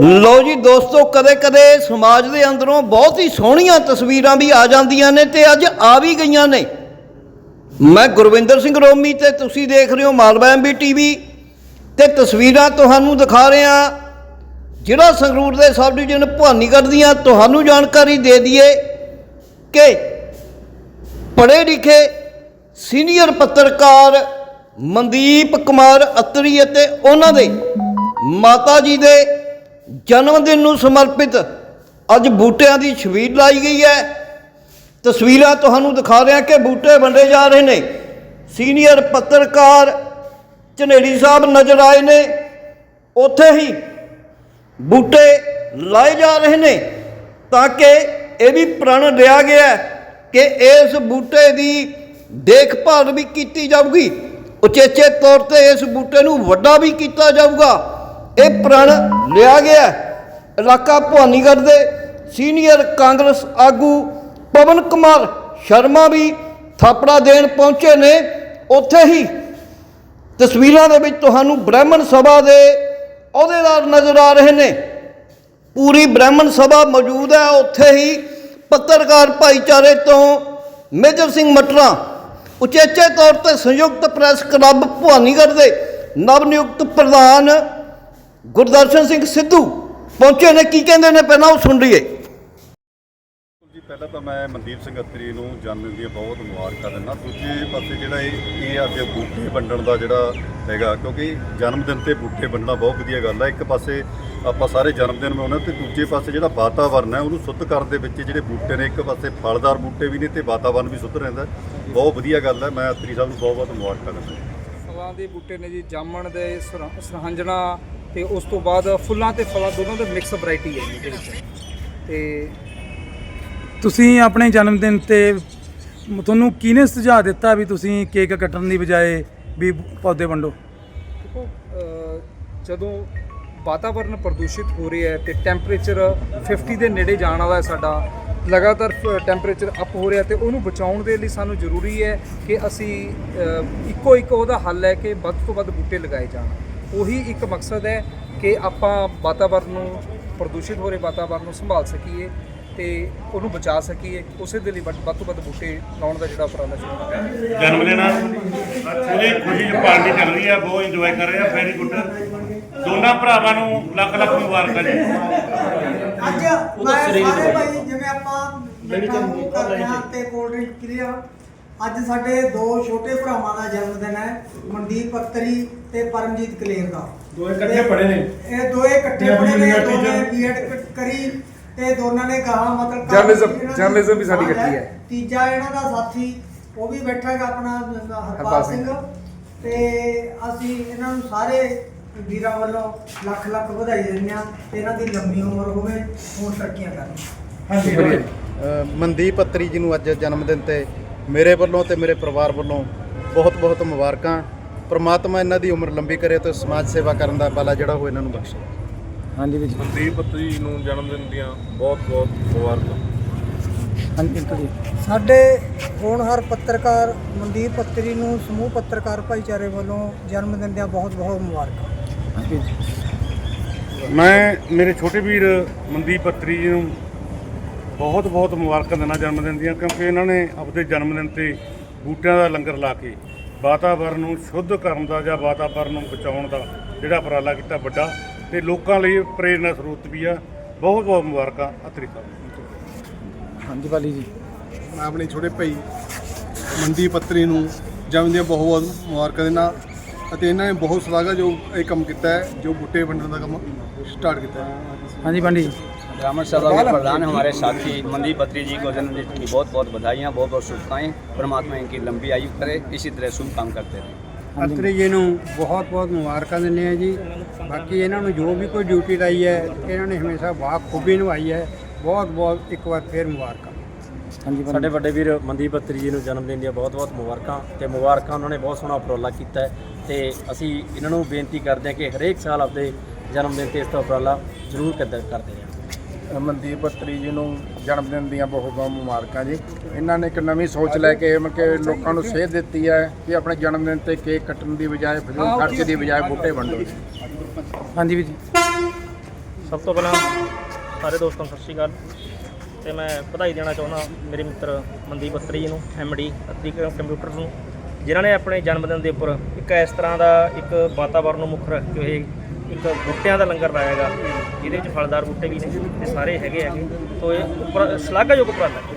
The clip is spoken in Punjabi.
ਲੋ ਜੀ ਦੋਸਤੋ, ਕਦੇ-ਕਦੇ ਸਮਾਜ ਦੇ ਅੰਦਰੋਂ ਬਹੁਤ ਹੀ ਸੋਹਣੀਆਂ ਤਸਵੀਰਾਂ ਵੀ ਆ ਜਾਂਦੀਆਂ ਨੇ ਤੇ ਅੱਜ ਆ ਵੀ ਗਈਆਂ ਨੇ। ਮੈਂ ਗੁਰਵਿੰਦਰ ਸਿੰਘ ਰੋਮੀ ਤੇ ਤੁਸੀਂ ਦੇਖ ਰਹੇ ਹੋ ਮਾਲਵਾ ਐਮਬੀ ਟੀਵੀ ਤੇ ਤਸਵੀਰਾਂ ਤੁਹਾਨੂੰ ਦਿਖਾ ਰਹੇ। ਹਾਂ ਜ਼ਿਲ੍ਹਾ ਸੰਗਰੂਰ ਦੇ ਸਬ ਡਿਵੀਜ਼ਨ ਭਵਾਨੀਗੜ੍ਹ ਦੀਆਂ ਤੁਹਾਨੂੰ ਜਾਣਕਾਰੀ ਦੇ ਦਈਏ ਕਿ ਪੜ੍ਹੇ ਲਿਖੇ ਸੀਨੀਅਰ ਪੱਤਰਕਾਰ ਮਨਦੀਪ ਕੁਮਾਰ ਅਤਰੀ ਅਤੇ ਉਹਨਾਂ ਦੇ ਮਾਤਾ ਜੀ ਦੇ ਜਨਮ ਦਿਨ ਨੂੰ ਸਮਰਪਿਤ ਅੱਜ ਬੂਟਿਆਂ ਦੀ ਛਵੀਰ ਲਾਈ ਗਈ ਹੈ। ਤਸਵੀਰਾਂ ਤੁਹਾਨੂੰ ਦਿਖਾ ਰਿਹਾ ਕਿ ਬੂਟੇ ਵੰਡੇ ਜਾ ਰਹੇ ਨੇ। ਸੀਨੀਅਰ ਪੱਤਰਕਾਰ ਝਨੇੜੀ ਸਾਹਿਬ ਨਜ਼ਰ ਆਏ ਨੇ। ਉੱਥੇ ਹੀ ਬੂਟੇ ਲਾਏ ਜਾ ਰਹੇ ਨੇ ਤਾਂ ਕਿ ਇਹ ਵੀ ਪ੍ਰਣ ਲਿਆ ਗਿਆ ਕਿ ਇਸ ਬੂਟੇ ਦੀ ਦੇਖਭਾਲ ਵੀ ਕੀਤੀ ਜਾਊਗੀ। ਉਚੇਚੇ ਤੌਰ ਤੇ ਇਸ ਬੂਟੇ ਨੂੰ ਵੱਡਾ ਵੀ ਕੀਤਾ ਜਾਊਗਾ। ਇਹ ਪ੍ਰਣ ਲਿਆ ਗਿਆ ਇਲਾਕਾ ਭਵਾਨੀਗੜ੍ਹ ਦੇ ਸੀਨੀਅਰ ਕਾਂਗਰਸ ਆਗੂ ਪਵਨ ਕੁਮਾਰ ਸ਼ਰਮਾ ਵੀ ਥਾਪੜਾ ਦੇਣ ਪਹੁੰਚੇ ਨੇ। ਉੱਥੇ ਹੀ ਤਸਵੀਰਾਂ ਦੇ ਵਿੱਚ ਤੁਹਾਨੂੰ ਬ੍ਰਾਹਮਣ ਸਭਾ ਦੇ ਅਹੁਦੇਦਾਰ ਨਜ਼ਰ ਆ ਰਹੇ ਨੇ। ਪੂਰੀ ਬ੍ਰਾਹਮਣ ਸਭਾ ਮੌਜੂਦ ਹੈ। ਉੱਥੇ ਹੀ ਪੱਤਰਕਾਰ ਭਾਈਚਾਰੇ ਤੋਂ ਮੇਜਰ ਸਿੰਘ ਮਟਰਾ, ਉਚੇਚੇ ਤੌਰ ਤੇ ਸੰਯੁਕਤ ਪ੍ਰੈਸ ਕਲੱਬ ਭਵਾਨੀਗੜ੍ਹ ਦੇ ਨਵ ਨਿਯੁਕਤ ਪ੍ਰਧਾਨ ਗੁਰਦਰਸ਼ਨ ਸਿੰਘ ਸਿੱਧੂ ਪਹੁੰਚੇ ਨੇ ਕੀ ਕਹਿੰਦੇ ਨੇ? ਪਹਿਲਾਂ ਉਹ ਸੁਣ ਲਈਏ। ਜੀ ਪਹਿਲਾਂ ਤਾਂ ਮੈਂ ਮਨਦੀਪ ਸਿੰਘ ਅਤਰੀ ਨੂੰ ਜਨਮ ਦਿਨ ਦੀਆਂ ਬਹੁਤ ਮੁਬਾਰਕਾਂ ਦਿੰਦਾ। ਦੂਜੇ ਪਾਸੇ ਜਿਹੜਾ ਇਹ ਇਹ ਅੱਜ ਬੂਟੇ ਵੰਡਣ ਦਾ ਜਿਹੜਾ ਹੈਗਾ ਕਿਉਂਕਿ ਜਨਮ ਦਿਨ ਤੇ ਬੂਟੇ ਵੰਡਣਾ ਬਹੁਤ ਵਧੀਆ ਗੱਲ ਹੈ ਇੱਕ ਪਾਸੇ ਆਪਾਂ ਸਾਰੇ ਜਨਮ ਦਿਨ ਮਨਾਉਂਦੇ ਤੇ ਦੂਜੇ ਪਾਸੇ ਜਿਹੜਾ ਵਾਤਾਵਰਨ ਹੈ ਉਹਨੂੰ ਸ਼ੁੱਧ ਕਰਨ ਦੇ ਵਿੱਚ ਜਿਹੜੇ ਬੂਟੇ ਨੇ ਇੱਕ ਪਾਸੇ ਫਲਦਾਰ ਬੂਟੇ ਵੀ ਨੇ ਤੇ ਵਾਤਾਵਰਨ ਵੀ ਸ਼ੁੱਧ ਰਹਿੰਦਾ। ਬਹੁਤ ਵਧੀਆ ਗੱਲ ਹੈ ਮੈਂ ਅਤਰੀ ਸਾਹਿਬ ਨੂੰ ਬਹੁਤ ਬਹੁਤ ਮੁਬਾਰਕਾਂ ਦਿੰਦਾ ਫਲਾਂ ਦੇ ਬੂਟੇ ਨੇ ਜੀ ਜਾਮਣ ਦੇ ਸਰ- ਸਰਹੰਜਣਾ ਤੇ ਉਸ ਤੋਂ ਬਾਅਦ ਫੁੱਲਾਂ ਤੇ ਫਲਾਂ ਦੋਨਾਂ ਦੇ ਮਿਕਸ ਵੈਰਾਈਟੀ ਹੈ ਇਹਦੇ ਵਿੱਚ। ਤੇ ਤੁਸੀਂ ਆਪਣੇ ਜਨਮ ਦਿਨ ਤੇ ਤੁਹਾਨੂੰ ਕਿਹਨੇ ਸੁਝਾਅ ਦਿੱਤਾ ਵੀ ਤੁਸੀਂ ਕੇਕ ਕੱਟਣ ਦੀ ਬਜਾਏ ਵੀ ਪੌਦੇ ਵੰਡੋ? ਦੇਖੋ ਜਦੋਂ ਵਾਤਾਵਰਨ ਪ੍ਰਦੂਸ਼ਿਤ ਹੋ ਰਿਹਾ ਹੈ ਤੇ ਟੈਂਪਰੇਚਰ 50 ਦੇ ਨੇੜੇ ਜਾਣ ਵਾਲਾ ਹੈ ਸਾਡਾ ਲਗਾਤਾਰ ਟੈਂਪਰੇਚਰ ਅਪ ਹੋ ਰਿਹਾ ਤੇ ਉਹਨੂੰ ਬਚਾਉਣ ਦੇ ਲਈ ਸਾਨੂੰ ਜ਼ਰੂਰੀ ਹੈ ਕਿ ਅਸੀਂ ਇੱਕੋ ਇੱਕ ਉਹਦਾ ਹੱਲ ਹੈ ਕਿ ਵੱਧ ਤੋਂ ਵੱਧ ਬੂਟੇ ਲਗਾਏ ਜਾਣ। ਉਹੀ ਇੱਕ ਮਕਸਦ ਹੈ ਕਿ ਆਪਾਂ ਵਾਤਾਵਰਨ ਨੂੰ ਪ੍ਰਦੂਸ਼ਿਤ ਹੋ ਰਹੇ ਵਾਤਾਵਰਨ ਨੂੰ ਸੰਭਾਲ ਸਕੀਏ ਤੇ ਉਹਨੂੰ ਬਚਾ ਸਕੀਏ। ਉਸੇ ਦੇ ਲਈ ਵੱਧ ਵੱਧ ਤੋਂ ਵੱਧ ਬੂਟੇ ਲਾਉਣ ਦਾ ਜਿਹੜਾ ਉਪਰਾਲਾ ਸ਼ੁਰੂ ਕੀਤਾ ਹੈ। ਜਨਮ ਦਿਨ ਉਹਦੀ ਖੁਸ਼ੀ ਚ ਪਾਰਟੀ ਚੱਲ ਰਹੀ ਆ ਬਹੁਤ ਇੰਜੋਏ ਕਰ ਰਹੇ ਆ ਵੈਰੀ ਗੁੱਡ ਦੋਨਾਂ ਭਰਾਵਾਂ ਨੂੰ ਲੱਖ ਲੱਖ ਮੁਬਾਰਕਾਂ ਜੀ। ਅੱਜ ਮੈਂ ਸਾਰੇ ਭਾਈ ਜਿਵੇਂ ਆਪਾਂ ਕਰਦੇ ਹਾਂ ਤੇ ਕੋਲਡ ਡਰਿੰਕ ਕਲੀਅਰ ਅੱਜ ਸਾਡੇ ਦੋ ਛੋਟੇ ਭਰਾਵਾਂ ਦਾ ਜਨਮ ਦਿਨ ਹੈ ਮਨਦੀਪ ਅਖਤਰੀ ਤੇ ਪਰਮਜੀਤ ਕਲੇਰ ਦਾ। ਦੋਏ ਇਕੱਠੇ ਪੜ੍ਹੇ ਨੇ? ਇਹ ਦੋਏ ਇਕੱਠੇ ਪੜ੍ਹੇ ਨੇ ਦੋਨੇ ਬੀਐਡ ਕਰੀ ਤੇ ਦੋਨਾਂ ਨੇ ਕਹਾ ਮਤਲਬ ਇਹਨਾਂ ਦੀ ਜਰਨਲਿਜ਼ਮ ਵੀ ਸਾਡੀ ਇਕੱਠੀ ਹੈ। ਤੀਜਾ ਇਹਨਾਂ ਦਾ ਸਾਥੀ ਉਹ ਵੀ ਬੈਠਾ ਹੈਗਾ ਆਪਣਾ ਹਰਪਾਲ ਹਰਪਾਲ ਸਿੰਘ। ਸਿੰਘ। ਤੇ ਅਸੀਂ ਇਹਨਾਂ ਨੂੰ ਸਾਰੇ ਵੀਰਾਂ ਵੱਲੋਂ ਲੱਖ ਲੱਖ ਵਧਾਈ ਦਿੰਦੇ ਹਾਂ ਤੇ ਇਹਨਾਂ ਦੀ ਲੰਮੀ ਉਮਰ ਹੋਵੇ ਹੋਰ ਤਰੱਕੀਆਂ ਕਰਨ ਅ, ਮਨਦੀਪ ਅਤਰੀ ਜੀ ਨੂੰ ਅੱਜ ਜਨਮ ਦਿਨ ਤੇ ਮੇਰੇ ਵੱਲੋਂ ਤੇ ਮੇਰੇ ਪਰਿਵਾਰ ਵੱਲੋਂ ਬਹੁਤ ਬਹੁਤ ਮੁਬਾਰਕਾਂ। ਪ੍ਰਮਾਤਮਾ ਇਹਨਾਂ ਦੀ ਉਮਰ ਲੰਬੀ ਕਰੇ ਤੇ ਸਮਾਜ ਸੇਵਾ ਕਰਨ ਦਾ ਬਲਾ ਜਿਹੜਾ ਉਹ ਇਹਨਾਂ ਨੂੰ ਬਖਸ਼ੇ। ਹਾਂਜੀ ਵੀਰ ਜੀ। ਮਨਦੀਪ ਅਤਰੀ ਨੂੰ ਜਨਮ ਦਿਨ ਦੀਆਂ ਬਹੁਤ ਬਹੁਤ ਮੁਬਾਰਕਾਂ। ਹਾਂਜੀ ਅੰਕਲ ਜੀ। ਸਾਡੇ ਹੋਣਹਾਰ ਪੱਤਰਕਾਰ ਮਨਦੀਪ ਅਤਰੀ ਨੂੰ ਸਮੂਹ ਪੱਤਰਕਾਰ ਭਾਈਚਾਰੇ ਵੱਲੋਂ ਜਨਮ ਦਿਨ ਦੀਆਂ ਬਹੁਤ ਬਹੁਤ ਮੁਬਾਰਕਾਂ। ਮੈਂ ਮੇਰੇ ਛੋਟੇ ਵੀਰ ਮਨਦੀਪ ਅਤਰੀ ਜੀ ਨੂੰ ਬਹੁਤ ਬਹੁਤ ਮੁਬਾਰਕਾਂ ਦਿੰਦਾ ਜਨਮ ਦਿਨ ਦੀਆਂ ਕਿਉਂਕਿ ਇਹਨਾਂ ਨੇ ਆਪਣੇ ਜਨਮ ਦਿਨ ਤੇ ਬੂਟਿਆਂ ਦਾ ਲੰਗਰ ਲਾ ਕੇ ਵਾਤਾਵਰਨ ਨੂੰ ਸ਼ੁੱਧ ਕਰਨ ਦਾ ਜਾਂ ਵਾਤਾਵਰਨ ਨੂੰ ਬਚਾਉਣ ਦਾ ਜਿਹੜਾ ਉਪਰਾਲਾ ਕੀਤਾ ਵੱਡਾ ਤੇ ਲੋਕਾਂ ਲਈ ਪ੍ਰੇਰਨਾ ਸਰੋਤ ਵੀ ਆ। ਬਹੁਤ ਬਹੁਤ ਮੁਬਾਰਕਾਂ ਅਤਰੀ ਸਾਹਿਬ। ਹਾਂਜੀ ਵਾਲੀ ਜੀ। ਮੈਂ ਆਪਣੇ ਛੋਟੇ ਭਾਈ ਮਨਦੀਪ ਅਤਰੀ ਨੂੰ ਜਨਮ ਦੀਆਂ ਬਹੁਤ ਬਹੁਤ ਮੁਬਾਰਕਾਂ ਦਿੰਦਾ ਅਤੇ ਇਹਨਾਂ ਨੇ ਬਹੁਤ ਸਲਾਘਾ ਜੋ ਇਹ ਕੰਮ ਕੀਤਾ ਹੈ ਜੋ ਬੂਟੇ ਵੰਡਣ ਦਾ ਕੰਮ ਸਟਾਰਟ ਕੀਤਾ ਹੈ। ਹਾਂਜੀ ਬੰਡੀ ब्राह्मण सभा के प्रधान हमारे साथी मनदीप बत्री जी को जन्मदिन की बहुत बहुत बधाइयाँ बहुत बहुत शुभकामनाएं परमात्मा इनकी लंबी आयु करे इसी तरह शुभ काम करते रहें ਅਤਰੀ ਜੀ ਨੂੰ ਬਹੁਤ ਬਹੁਤ ਮੁਬਾਰਕਾਂ ਦਿੰਦੇ ਆ ਜੀ ਬਾਕੀ ਇਹਨਾਂ ਨੂੰ ਜੋ ਵੀ ਕੋਈ ਡਿਊਟੀ ਲਾਈ ਹੈ ਇਹਨਾਂ ਨੇ ਹਮੇਸ਼ਾ ਬਾਖੂਬੀ ਨਿਭਾਈ ਹੈ ਬਹੁਤ ਬਹੁਤ ਇੱਕ ਵਾਰ ਫੇਰ ਮੁਬਾਰਕਾਂ ਹਾਂਜੀ ਬੰਡੀ ਸਾਡੇ ਵੱਡੇ ਵੀਰ ਮਨਦੀਪ ਅਤਰੀ ਜੀ ਨੂੰ ਜਨਮ ਦਿਨ ਦੀਆਂ ਬਹੁਤ-ਬਹੁਤ ਮੁਬਾਰਕਾਂ ਤੇ ਮੁਬਾਰਕਾਂ ਉਹਨਾਂ ਨੇ ਬਹੁਤ ਸੋਹਣਾ ਉਪਰਾਲਾ ਕੀਤਾ ਹੈ ਤੇ ਅਸੀਂ ਇਹਨਾਂ ਨੂੰ ਬੇਨਤੀ ਕਰਦੇ ਹਾਂ ਕਿ ਹਰੇਕ ਸਾਲ ਆਪਣੇ ਜਨਮ ਦਿਨ ਤੇ ਇਸ ਦਾ ਉਪਰਾਲਾ ਜ਼ਰੂਰ ਕਰਦੇ ਕਰਦੇ ਰਹਿਣ ਮਨਦੀਪ ਅਤਰੀ ਜੀ ਨੂੰ ਜਨਮ ਦਿਨ ਦੀਆਂ ਬਹੁਤ ਬਹੁਤ ਮੁਬਾਰਕਾਂ ਜੀ। ਇਹਨਾਂ ਨੇ ਇੱਕ ਨਵੀਂ ਸੋਚ ਲੈ ਕੇ ਮਤਲਬ ਕਿ ਲੋਕਾਂ ਨੂੰ ਸੇਧ ਦਿੱਤੀ ਹੈ ਕਿ ਆਪਣੇ ਜਨਮ ਦਿਨ ਤੇ ਕੇਕ ਕੱਟਣ ਦੀ ਬਜਾਏ ਫਜ਼ੂਲ ਖਰਚ ਦੀ ਬਜਾਏ ਬੂਟੇ ਵੰਡੋ ਹਾਂਜੀ ਵੀਰ ਜੀ। ਸਭ ਤੋਂ ਪਹਿਲਾਂ ਸਾਰੇ ਦੋਸਤਾਂ ਨੂੰ ਸਤਿ ਸ਼੍ਰੀ ਅਕਾਲ। ਤੇ ਮੈਂ ਵਧਾਈ ਦੇਣਾ ਚਾਹੁੰਦਾ ਮੇਰੇ ਮਿੱਤਰ ਮਨਦੀਪ ਅਤਰੀ ਜੀ ਨੂੰ ਐਮਡੀ ਅਤਰੀ ਕੰਪਿਊਟਰ ਨੂੰ ਜਿਨ੍ਹਾਂ ਨੇ ਆਪਣੇ ਜਨਮ ਦਿਨ ਦੇ ਉੱਪਰ ਇੱਕ ਇਸ ਤਰ੍ਹਾਂ ਦਾ ਇੱਕ ਵਾਤਾਵਰਣ ਨੂੰ ਮੁੱਖ ਰੱਖ ਕੇ ਇਹ ਇੱਕ ਬੂਟਿਆਂ ਦਾ ਲੰਗਰ ਲਾਇਆ ਹੈਗਾ। ਜਿਹਦੇ ਵਿੱਚ ਫਲਦਾਰ ਬੂਟੇ ਵੀ ਨੇ ਤੇ ਸਾਰੇ ਹੈਗੇ ਹੈਗੇ। ਤੋਂ ਇਹ ਉਪਰ ਸ਼ਲਾਘਾਯੋਗ ਉਪਰਾਲਾ ਹੈ।